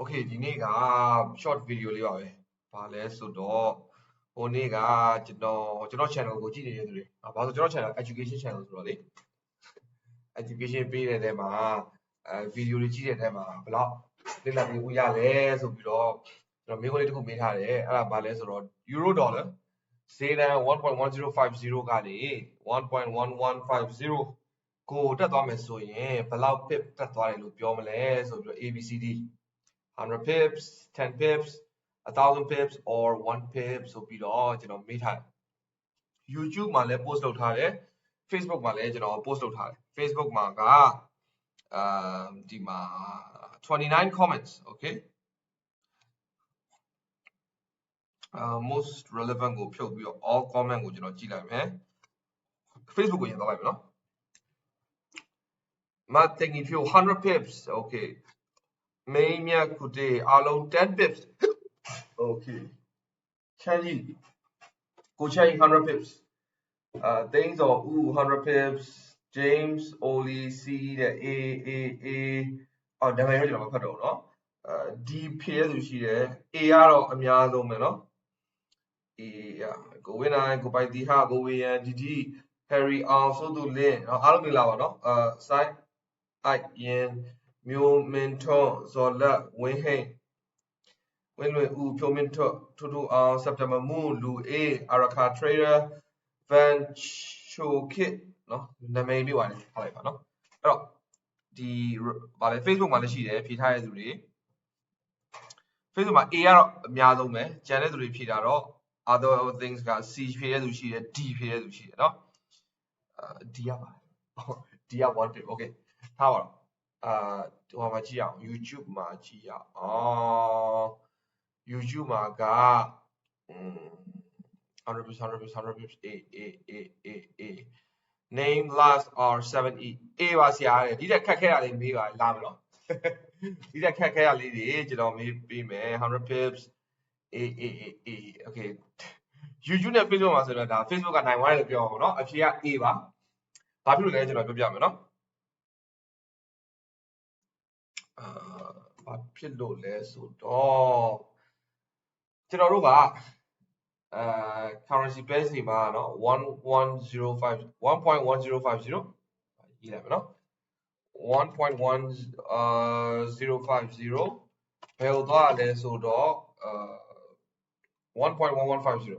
okay ဒီနေ့က short video လေးပါပဲ။ဘာလဲဆိုတော့ဟိုနေ့ကကျွန်တော်ကျွန်တော် channel ကိုကြည့်နေတဲ့သူတွေ။ဘာလို့ကျွန်တော် channel education channel ဆိုတော့လေ education ပေးတဲ့ထဲမှာအဲ video တွေကြည့်တဲ့ထဲမှာဘယ်လောက်လေ့လာပြီးဦးရလဲဆိုပြီးတော့ကျွန်တော်မိခွန်းလေးတစ်ခုမေးထားတယ်။အဲ့ဒါဘာလဲဆိုတော့ euro dollar ဈေးတန်း1.1050ကနေ1.1150ကိုတက်သွားမယ်ဆိုရင်ဘယ်လောက် pip တက်သွားတယ်လို့ပြောမလဲဆိုပြီးတော့ ABCD 100 pips 10 pips 1000 pips or 1 pip ဆိုပြီးတော့ကျွန်တော်မေးထားတယ် YouTube မှာလည်း post လုပ်ထားတယ် Facebook မှာလည်းကျွန်တော် post လုပ်ထားတယ် Facebook မှာကအာဒီမှာ29 comments okay uh, most relevant ကိုဖြုတ်ပြီးတော့ all comment ကိုကျွန်တော်ကြည့်လိုက်မယ် Facebook ကိုရင်သွားလိုက်မယ်နော်မတင်ကြီးဖြုတ်100 pips okay main မြတ်ခုတည်းအားလုံး10 pips okay ချမ်းကြီးကိုချမ်းကြီး100 pips အာတင်းစော်ဦး100 pips James Oli C တဲ့ A A A အော်ဒါပေမဲ့ကျွန်တော်မဖတ်တော့ဘူးเนาะအာ D ဖြစ်ရသူရှိတယ် A ကတော့အများဆုံးပဲเนาะ A ရကိုဝင်းနိုင်ကိုပိုင်တီဟာကိုဝေယန်ဒီဒီ Harry အောင်ဆိုသူလင်းเนาะအားလုံးမင်္ဂလာပါเนาะအာ site အိုက်ရင် မျိုးမင်းထွန်းဇော်လတ်ဝင်းဟိန်ဝင်းလွင်ဦးဖြိုးမင်းထွန်းထူထူအောင်စက်တမမှုလူအေးအာရခါထရေဒါဗန်ချိုခစ်နော်နာမည်လေးပါလေထားလိုက်ပါနော်အဲ့တော့ဒီဗာလေ Facebook မှာလည်းရှိတယ်ဖြေထားရတဲ့သူတွေ Facebook မှာ A ကတော့အများဆုံးပဲကျန်တဲ့သူတွေဖြေတာတော့ other things က C ဖြေတဲ့သူရှိတယ် D ဖြေတဲ့သူရှိတယ်နော်အာ D ရပါဟုတ် D ရ wanted okay ထားပါတော့ အာဟိုမှာကြည့်အောင် YouTube မှာကြည့်ရအောင် YouTube မှာကอืม100 pips 100 pips 100 pips A A A A A name last or 7e A ပါဆရာတဲ့ဒီတက်ခက်ခဲတာလေးမေးပါလာမလို့ဒီတက်ခက်ခဲတာလေးတွေကျွန်တော်မေးပေးမယ်100 pips A A A A okay YouTube နဲ့ Facebook မှာဆိုတော့ဒါ Facebook ကနိုင်သွားတယ်လို့ပြောအောင်เนาะအဖြေက A ပါဘာဖြစ်လို့လဲကျွန်တော်ပြောပြမယ်เนาะ ဘာဖြစ်လို့လဲဆိုတော့ကျွန်တော်တို့ကအဲ currency base ဒီမှာနော်1105 1.1050ရေးလိုက်မယ်နော်1.1050ဘယ်လိုသွားလဲဆိုတော့အဲ1.1150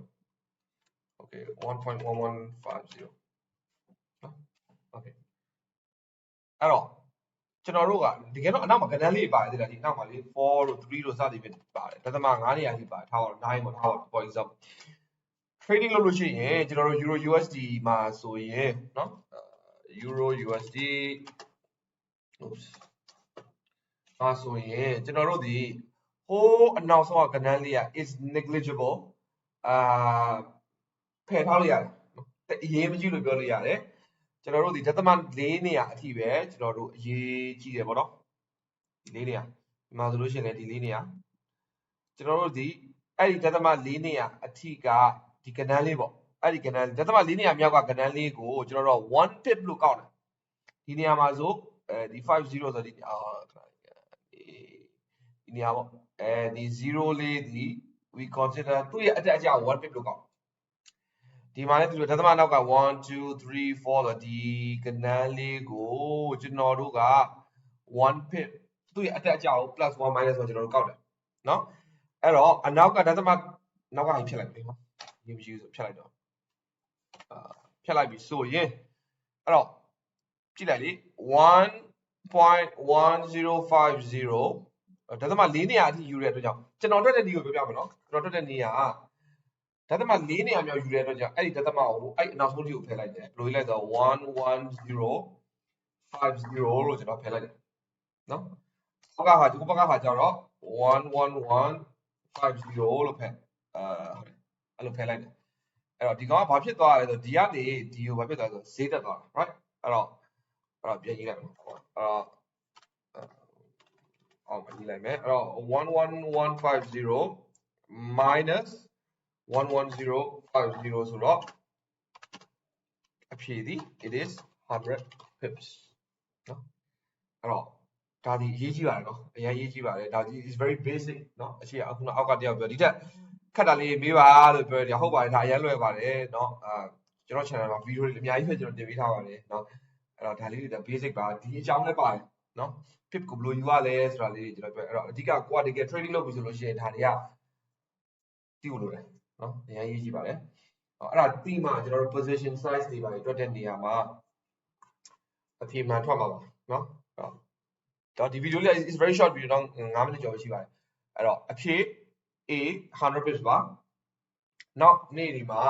okay 1.1150 okay အဲ့တော့ ကျွန်တော်တို့ကတကယ်တော့အနောက်မှာကဏ္ဍလေးပါတယ်တဲ့ဒီအနောက်မှာလေ4တို့3တို့စသည်ဖြင့်ပါတယ်ဒသမ9နေရာကြီးပါတယ်ထားပါတော့9ပေါ့ထားပါတော့ for example trading လုပ်လို့ရှိရင်ကျွန်တော်တို့ euro USD မှာဆိုရင်เนาะ euro USD oops မှာဆိုရင်ကျွန်တော်တို့ဒီဟိုးအနောက်ဆုံးကကဏ္ဍလေးက is negligible အာဖယ်ထားလို့ရတယ်အရေးမကြီးလို့ပြောလို့ရတယ် ကျွန်တော်တို့ဒီဒသမ၄နေရာအထိပဲကျွန်တော်တို့အရေးကြီးတယ်ပေါ့နော်ဒီ၄နေရာဒီမှာဆိုလို့ရှိရင်လည်းဒီ၄နေရာကျွန်တော်တို့ဒီအဲ့ဒီဒသမ၄နေရာအထိကဒီကဏ္ဍလေးပေါ့အဲ့ဒီကဏ္ဍဒသမ၄နေရာမြောက်ကကဏ္ဍလေးကိုကျွန်တော်တို့1 pip လို့ကောက်တယ်ဒီနေရာမှာဆိုအဲဒီ50ဆိုဒီအာဒီနေရာပေါ့အဲဒီ0လေးဒီ we consider သူ့ရဲ့အတက်အကျ1 pip လို့ကောက် ဒီမှာလည်းသူတို့ဒသမနောက်က1 2 3 4ဆိုဒီကဏန်းလေးကိုကျွန်တော်တို့က1 pip သူ့ရဲ့အတက်အကျကို plus 1 minus ဆိုတော့ကျွန်တော်တို့ကောက်တယ်နော်အဲ့တော့အနောက်ကဒသမနောက်ကဖြတ်လိုက်ပြီနော် UU ဆိုဖြတ်လိုက်တော့အာဖြတ်လိုက်ပြီဆိုရင်အဲ့တော့ကြည့်လိုက်လေ1.1050ဒသမ၄နေရာအထိယူရတဲ့အတွက်ကြောင့်ကျွန်တော်တွေ့တဲ့နေရာကိုပြောပြမယ်နော်ကျွန်တော်တွေ့တဲ့နေရာက ဒသမ၄နေရာမြောက်ယူတဲ့အတွက်ကြောင့်အဲ့ဒီဒသမကိုအဲ့အနောက်ဆုံးဒီကိုဖယ်လိုက်တယ်ဘယ်လိုလိုက်တော့11050လို့ကျွန်တော်ဖယ်လိုက်တယ်နော်ဟောကဟာဒီဘက်ကဟာကျတော့11150လို့ဖယ်အာအဲ့လိုဖယ်လိုက်တယ်အဲ့တော့ဒီကောင်ကဘာဖြစ်သွားလဲဆိုဒီကနေဒီကိုဘာဖြစ်သွားလဲဆိုဈေးတက်သွားတာ right အဲ့တော့အဲ့တော့ပြန်ကြည့်လိုက်မယ်အဲ့တော့အောက်မှာကြည့်လိုက်မယ်အဲ့တော့11150 minus 11050ဆိုတော့အဖြေသည် it is 100 pips နော်အဲ့တော့ဒါဒီအရေးကြီးပါတယ်နော်အရင်အရေးကြီးပါတယ်ဒါဒီ is very basic နော်အရှိအခုနအောက်ကတယောက်ပြောဒီတက်ခက်တာလေးမေးပါလို့ပြောတယ်ဟုတ်ပါတယ်ဒါအရင်လွယ်ပါတယ်နော်အာကျွန်တော် channel မှာ video တွေအများကြီးပဲကျွန်တော်တင်ပေးထားပါတယ်နော်အဲ့တော့ဒါလေးတွေ basic ပါဒီအကြောင်းလည်းပါတယ်နော် pip ကိုဘယ်လိုယူရလဲဆိုတာလေးတွေကျွန်တော်ပြောအဲ့တော့အဓိကကိုကတကယ် trading လုပ်ပြီဆိုလို့ရှိရင်ဒါတွေကသိဖို့လိုတယ် နော်အရင်ရေးကြည့်ပါလေအဲ့ဒါတီးမှကျွန်တော်တို့ position size တွေပါတွက်တဲ့နေရာမှာအဖြေမှန်ထွက်မှာပါနော်တော့ဒီဗီဒီယိုလေး is very short video တော့9မိနစ်ကျော်ရှိပါတယ်အဲ့တော့အဖြေ A 100 pips ပါနောက်နေ့ဒီမှာ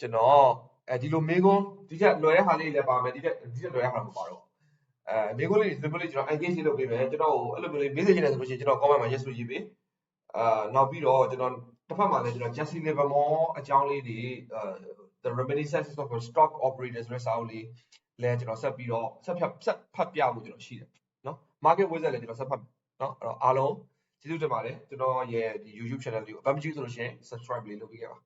ကျွန်တော်အဲဒီလိုမေးခွန်းဒီချက်လွယ်တဲ့ဟာလေးလည်းပါမယ်ဒီချက်ဒီချက်လွယ်တဲ့ဟာမပါတော့အဲမေးခွန်းလေးဒီလိုလေးကျွန်တော် engage လုပ်ပေးမယ်ကျွန်တော်အဲ့လိုမျိုးလေး message နေဆိုလို့ရှိရင်ကျွန်တော် comment မှာ yes လို့ရေးပေး အာနောက်ပြီးတော့ကျွန်တော်တစ်ဖက်မှာလည်းကျွန်တော် Jesse Livermore အကြောင်းလေးတွေ the reminiscences of a stock operators ဆိုတဲ့စာအုပ်လေးလည်းကျွန်တော်ဆက်ပြီးတော့ဆက်ဖတ်ဆက်ဖတ်ပြဖို့ကျွန်တော်ရှိတယ်နော် market wizard လည်းကျွန်တော်ဆက်ဖတ်နော်အဲ့တော့အားလုံးကျေးဇူးတင်ပါတယ်ကျွန်တော်ရဲ့ဒီ YouTube channel လေးကိုအပမကြည့်ဆိုလို့ရှိရင် subscribe လေးလုပ်ပေးခဲ့ပါ